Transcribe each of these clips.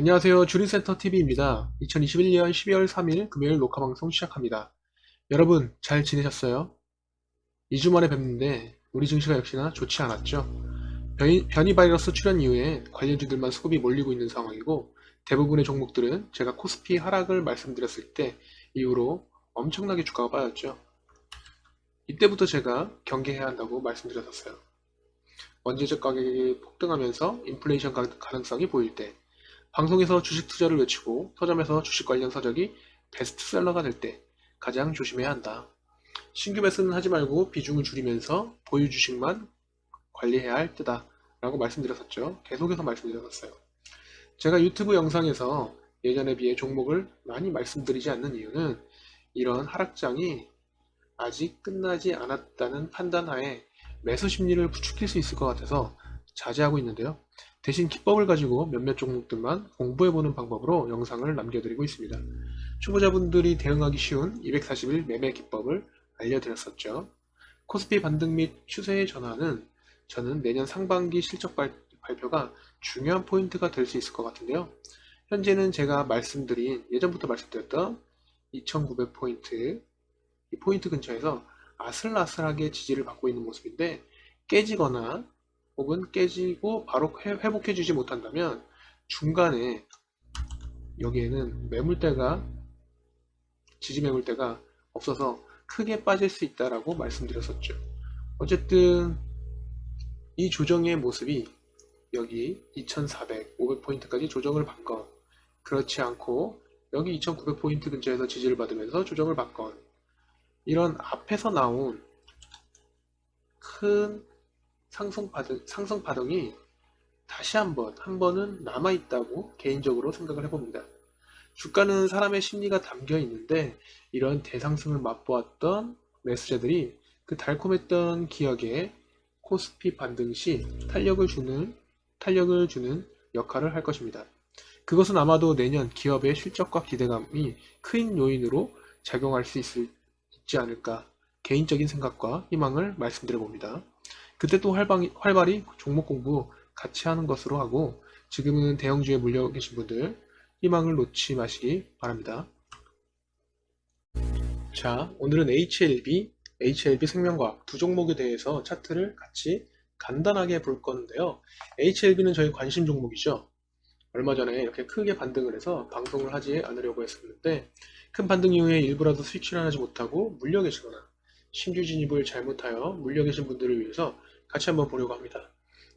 안녕하세요. 주린센터 TV입니다. 2021년 12월 3일 금요일 녹화 방송 시작합니다. 여러분 잘 지내셨어요? 2주 만에 뵙는데 우리 증시가 역시나 좋지 않았죠. 변이, 변이 바이러스 출현 이후에 관련주들만 수급이 몰리고 있는 상황이고 대부분의 종목들은 제가 코스피 하락을 말씀드렸을 때 이후로 엄청나게 주가가 빠졌죠. 이때부터 제가 경계해야 한다고 말씀드렸었어요. 원재적 가격이 폭등하면서 인플레이션 가- 가능성이 보일 때 방송에서 주식 투자를 외치고 서점에서 주식 관련 서적이 베스트셀러가 될 때 가장 조심해야 한다. 신규 매수는 하지 말고 비중을 줄이면서 보유 주식만 관리해야 할 때다. 라고 말씀드렸었죠. 계속해서 말씀드렸었어요. 제가 유튜브 영상에서 예전에 비해 종목을 많이 말씀드리지 않는 이유는 이런 하락장이 아직 끝나지 않았다는 판단하에 매수 심리를 부추길 수 있을 것 같아서 자제하고 있는데요. 대신 기법을 가지고 몇몇 종목들만 공부해보는 방법으로 영상을 남겨드리고 있습니다. 초보자분들이 대응하기 쉬운 241 매매 기법을 알려드렸었죠. 코스피 반등 및 추세의 전환은 저는 내년 상반기 실적 발, 발표가 중요한 포인트가 될 수 있을 것 같은데요. 현재는 제가 말씀드린 예전부터 말씀드렸던 2900포인트 이 포인트 근처에서 아슬아슬하게 지지를 받고 있는 모습인데 깨지거나 혹은 깨지고 바로 회- 회복해 주지 못한다면 중간에 여기에는 매물대가 지지 매물대가 없어서 크게 빠질 수 있다라고 말씀드렸었죠. 어쨌든 이 조정의 모습이 여기 2400, 500포인트까지 조정을 받건 그렇지 않고 여기 2900포인트 근처에서 지지를 받으면서 조정을 받건 이런 앞에서 나온 큰 상승 파동, 상승 파동이 다시 한번, 한 번은 남아 있다고 개인적으로 생각을 해봅니다. 주가는 사람의 심리가 담겨 있는데 이런 대상승을 맛보았던 매수자들이 그 달콤했던 기억에 코스피 반등 시 탄력을 주는, 탄력을 주는 역할을 할 것입니다. 그것은 아마도 내년 기업의 실적과 기대감이 큰 요인으로 작용할 수 있을, 있지 않을까 개인적인 생각과 희망을 말씀드려 봅니다. 그때 또 활방이, 활발히 종목 공부 같이 하는 것으로 하고 지금은 대형주에 물려 계신 분들 희망을 놓지 마시기 바랍니다. 자, 오늘은 HLB, HLB 생명과학 두 종목에 대해서 차트를 같이 간단하게 볼 건데요. HLB는 저희 관심 종목이죠. 얼마 전에 이렇게 크게 반등을 해서 방송을 하지 않으려고 했었는데 큰 반등 이후에 일부라도 스위치를 하지 못하고 물려 계시거나 신규 진입을 잘못하여 물려 계신 분들을 위해서 같이 한번 보려고 합니다.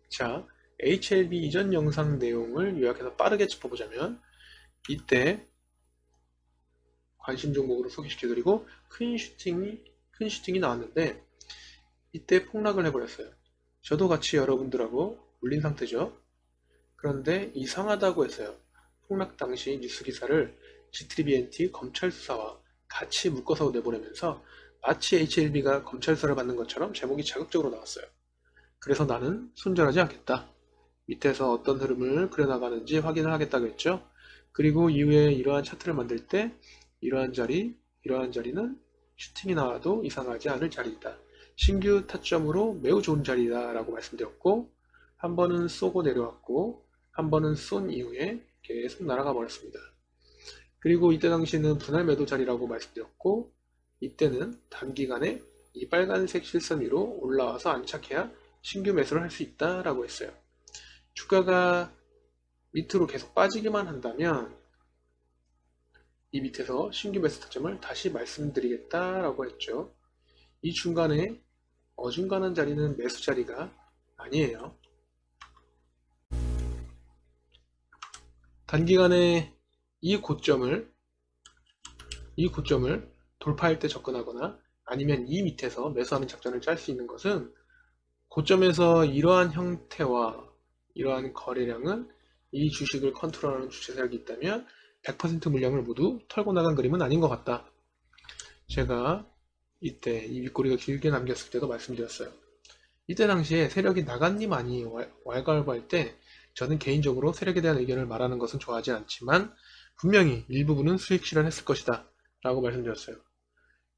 자, HLB 이전 영상 내용을 요약해서 빠르게 짚어보자면 이때 관심 종목으로 소개시켜드리고 큰 슈팅이 큰 슈팅이 나왔는데 이때 폭락을 해버렸어요. 저도 같이 여러분들하고 물린 상태죠. 그런데 이상하다고 했어요. 폭락 당시 뉴스 기사를 G3BNT 검찰 수사와 같이 묶어서 내보내면서 마치 HLB가 검찰 수사를 받는 것처럼 제목이 자극적으로 나왔어요. 그래서 나는 손절하지 않겠다. 밑에서 어떤 흐름을 그려나가는지 확인을 하겠다고 했죠. 그리고 이후에 이러한 차트를 만들 때 이러한 자리, 이러한 자리는 슈팅이 나와도 이상하지 않을 자리이다. 신규 타점으로 매우 좋은 자리다 라고 말씀드렸고 한 번은 쏘고 내려왔고 한 번은 쏜 이후에 계속 날아가 버렸습니다. 그리고 이때 당시는 분할 매도 자리라고 말씀드렸고 이때는 단기간에 이 빨간색 실선 위로 올라와서 안착해야 신규 매수를 할 수 있다라고 했어요. 주가가 밑으로 계속 빠지기만 한다면 이 밑에서 신규 매수 타점을 다시 말씀드리겠다라고 했죠. 이 중간에 어중간한 자리는 매수 자리가 아니에요. 단기간에 이 고점을 이 고점을 돌파할 때 접근하거나 아니면 이 밑에서 매수하는 작전을 짤 수 있는 것은 고점에서 이러한 형태와 이러한 거래량은 이 주식을 컨트롤하는 주체 세력이 있다면 100% 물량을 모두 털고 나간 그림은 아닌 것 같다. 제가 이때 이 윗꼬리가 길게 남겼을 때도 말씀드렸어요. 이때 당시에 세력이 나갔니 많이 왈가왈부할 때 저는 개인적으로 세력에 대한 의견을 말하는 것은 좋아하지 않지만 분명히 일부분은 수익 실현했을 것이다 라고 말씀드렸어요.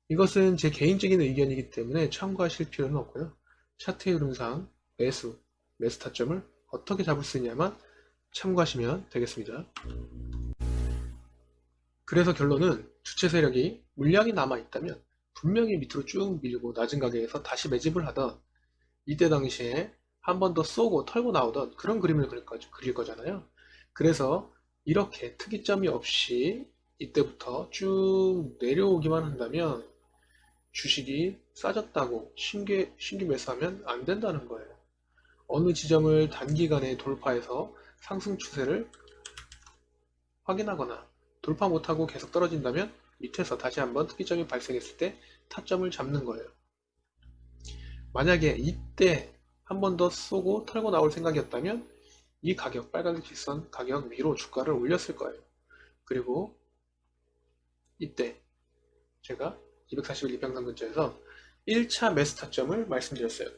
이것은 제 개인적인 의견이기 때문에 참고하실 필요는 없고요. 차트의 흐름상 매수, 매수 타점을 어떻게 잡을 수 있냐만 참고하시면 되겠습니다. 그래서 결론은 주체 세력이 물량이 남아있다면 분명히 밑으로 쭉 밀고 낮은 가격에서 다시 매집을 하던 이때 당시에 한 번 더 쏘고 털고 나오던 그런 그림을 그릴, 거, 그릴 거잖아요. 그래서 이렇게 특이점이 없이 이때부터 쭉 내려오기만 한다면 주식이 싸졌다고 신규, 신규 매수하면 안 된다는 거예요. 어느 지점을 단기간에 돌파해서 상승 추세를 확인하거나 돌파 못하고 계속 떨어진다면 밑에서 다시 한번 특이점이 발생했을 때 타점을 잡는 거예요. 만약에 이때 한 번 더 쏘고 털고 나올 생각이었다면 이 가격, 빨간색 실선 가격 위로 주가를 올렸을 거예요. 그리고 이때 제가 241 이평선 근처에서 1차 매수 타점을 말씀드렸어요.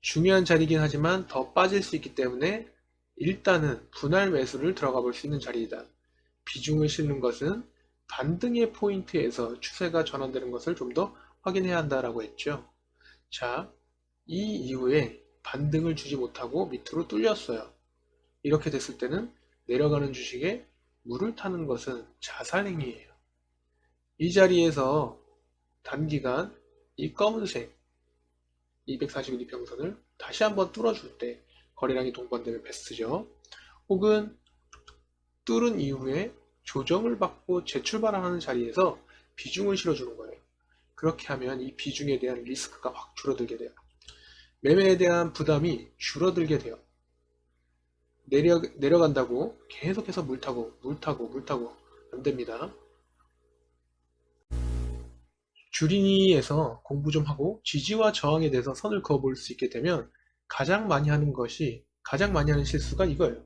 중요한 자리이긴 하지만 더 빠질 수 있기 때문에 일단은 분할 매수를 들어가 볼 수 있는 자리이다. 비중을 실는 것은 반등의 포인트에서 추세가 전환되는 것을 좀 더 확인해야 한다라고 했죠. 자, 이 이후에 반등을 주지 못하고 밑으로 뚫렸어요. 이렇게 됐을 때는 내려가는 주식에 물을 타는 것은 자살행위예요. 이 자리에서 단기간 이 검은색 241 이평선을 다시 한번 뚫어줄 때 거래량이 동반되면 베스트죠. 혹은 뚫은 이후에 조정을 받고 재출발하는 자리에서 비중을 실어주는 거예요. 그렇게 하면 이 비중에 대한 리스크가 확 줄어들게 돼요. 매매에 대한 부담이 줄어들게 돼요. 내려, 내려간다고 계속해서 물 타고, 물 타고, 물 타고 안 됩니다. 주린이에서 공부 좀 하고 지지와 저항에 대해서 선을 그어볼 수 있게 되면 가장 많이 하는 것이, 가장 많이 하는 실수가 이거예요.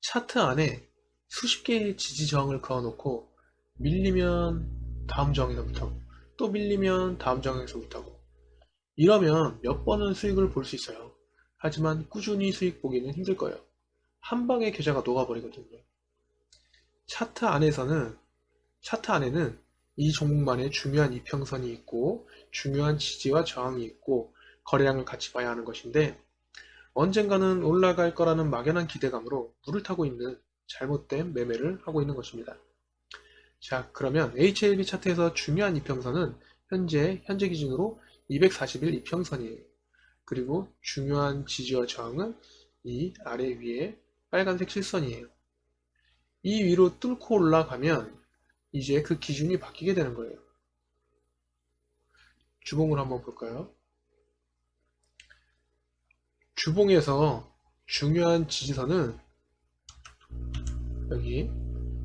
차트 안에 수십 개의 지지 저항을 그어놓고 밀리면 다음 저항에서부터 또 밀리면 다음 저항에서부터 이러면 몇 번은 수익을 볼 수 있어요. 하지만 꾸준히 수익 보기는 힘들 거예요. 한 방에 계좌가 녹아버리거든요. 차트 안에서는 차트 안에는 이 종목만의 중요한 이평선이 있고 중요한 지지와 저항이 있고 거래량을 같이 봐야 하는 것인데 언젠가는 올라갈 거라는 막연한 기대감으로 물을 타고 있는 잘못된 매매를 하고 있는 것입니다. 자 그러면 HLB 차트에서 중요한 이평선은 현재 현재 기준으로 241 이평선이에요. 그리고 중요한 지지와 저항은 이 아래 위에 빨간색 실선이에요. 이 위로 뚫고 올라가면 이제 그 기준이 바뀌게 되는 거예요. 주봉을 한번 볼까요? 주봉에서 중요한 지지선은 여기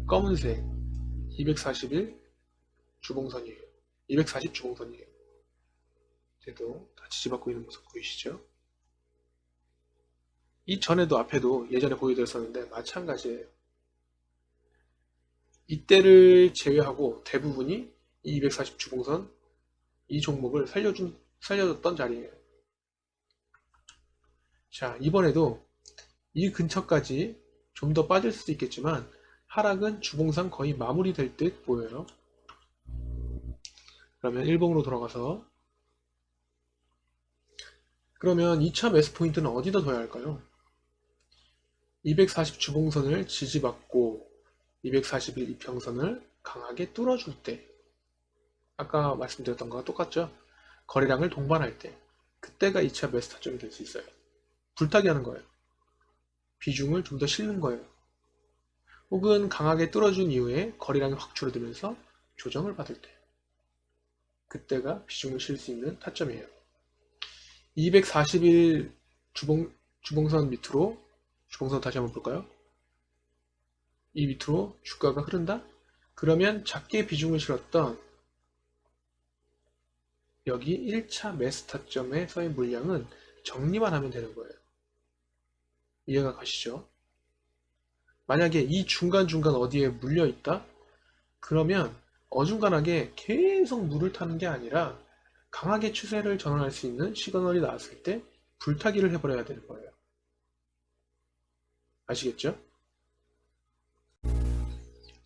검은색 241 주봉선이에요. 240 주봉선이에요. 때도 다 지지받고 있는 모습 보이시죠? 이전에도 앞에도 예전에 보여드렸었는데 마찬가지예요. 이때를 제외하고 대부분이 이 240 주봉선 이 종목을 살려준, 살려줬던 자리예요. 자, 이번에도 이 근처까지 좀 더 빠질 수도 있겠지만 하락은 주봉상 거의 마무리될 듯 보여요. 그러면 일봉으로 돌아가서 그러면 2차 매수 포인트는 어디다 둬야 할까요? 240 주봉선을 지지받고 241 이평선을 강하게 뚫어줄 때 아까 말씀드렸던 거와 똑같죠? 거래량을 동반할 때 그때가 2차 매수 타점이 될 수 있어요. 불타기 하는 거예요. 비중을 좀 더 실는 거예요. 혹은 강하게 뚫어준 이후에 거래량이 확 줄어들면서 조정을 받을 때 그때가 비중을 실 수 있는 타점이에요. 241 주봉, 주봉선 밑으로 주봉선 다시 한번 볼까요? 이 밑으로 주가가 흐른다? 그러면 작게 비중을 실었던 여기 1차 매스 타점에서의 물량은 정리만 하면 되는 거예요. 이해가 가시죠? 만약에 이 중간중간 어디에 물려 있다? 그러면 어중간하게 계속 물을 타는 게 아니라 강하게 추세를 전환할 수 있는 시그널이 나왔을 때 불타기를 해버려야 되는 거예요. 아시겠죠?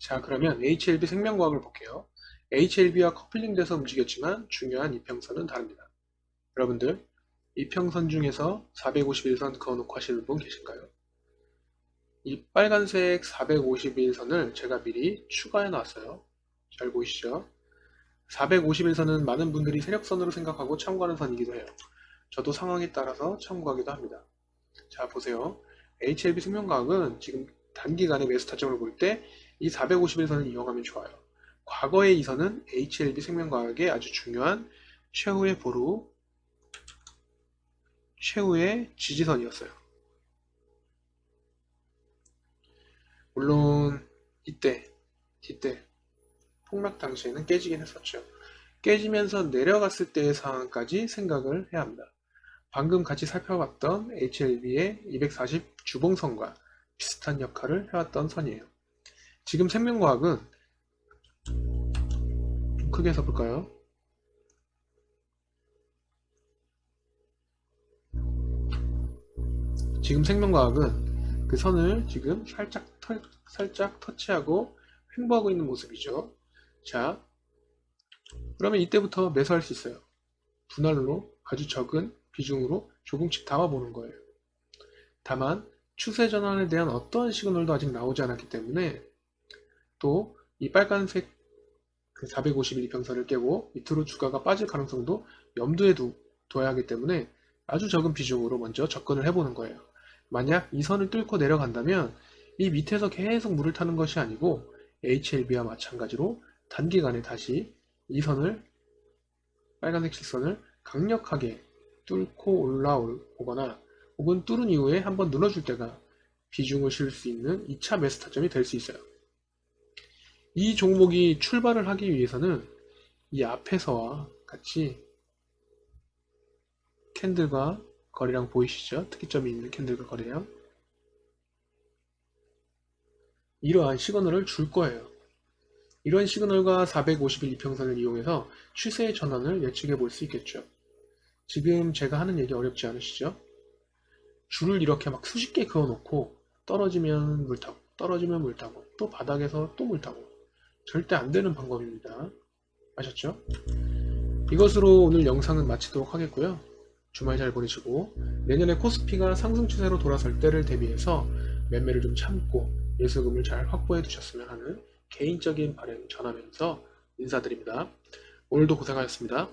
자 그러면 HLB 생명과학을 볼게요. HLB와 커플링 돼서 움직였지만 중요한 이평선은 다릅니다. 여러분들 이평선 중에서 451선 그어놓고 하시는 분 계신가요? 이 빨간색 451선을 제가 미리 추가해 놨어요. 잘 보이시죠? 451선은 많은 분들이 세력선으로 생각하고 참고하는 선이기도 해요. 저도 상황에 따라서 참고하기도 합니다. 자, 보세요. HLB 생명과학은 지금 단기간에 매수 타점을 볼 때 이 451선을 이용하면 좋아요. 과거의 이 선은 HLB 생명과학의 아주 중요한 최후의 보루, 최후의 지지선이었어요. 물론 이때, 이때 폭락 당시에는 깨지긴 했었죠. 깨지면서 내려갔을 때의 상황까지 생각을 해야 합니다. 방금 같이 살펴봤던 HLB의 240 주봉선과 비슷한 역할을 해왔던 선이에요. 지금 생명과학은 좀 크게 해서 볼까요? 지금 생명과학은 그 선을 지금 살짝 터, 살짝 터치하고 횡보하고 있는 모습이죠. 자, 그러면 이때부터 매수할 수 있어요. 분할로 아주 적은 비중으로 조금씩 담아보는 거예요. 다만 추세 전환에 대한 어떠한 시그널도 아직 나오지 않았기 때문에 또 이 빨간색 그 451 이평선을 깨고 밑으로 주가가 빠질 가능성도 염두에 두, 둬야 하기 때문에 아주 적은 비중으로 먼저 접근을 해보는 거예요. 만약 이 선을 뚫고 내려간다면 이 밑에서 계속 물을 타는 것이 아니고 HLB와 마찬가지로 단기간에 다시 이 선을 빨간색 실선을 강력하게 뚫고 올라오거나 혹은 뚫은 이후에 한번 눌러줄 때가 비중을 실을 수 있는 2차 매수 타점이 될 수 있어요. 이 종목이 출발을 하기 위해서는 이 앞에서와 같이 캔들과 거래량 보이시죠? 특이점이 있는 캔들과 거래량 이러한 시그널을 줄 거예요. 이런 시그널과 451 이평선을 이용해서 추세의 전환을 예측해 볼 수 있겠죠. 지금 제가 하는 얘기 어렵지 않으시죠? 줄을 이렇게 막 수십 개 그어놓고 떨어지면 물 타고 떨어지면 물 타고 또 바닥에서 또 물 타고 절대 안 되는 방법입니다. 아셨죠? 이것으로 오늘 영상은 마치도록 하겠고요. 주말 잘 보내시고 내년에 코스피가 상승 추세로 돌아설 때를 대비해서 매매를 좀 참고 예수금을 잘 확보해 두셨으면 하는 개인적인 바람 전하면서 인사드립니다. 오늘도 고생하셨습니다.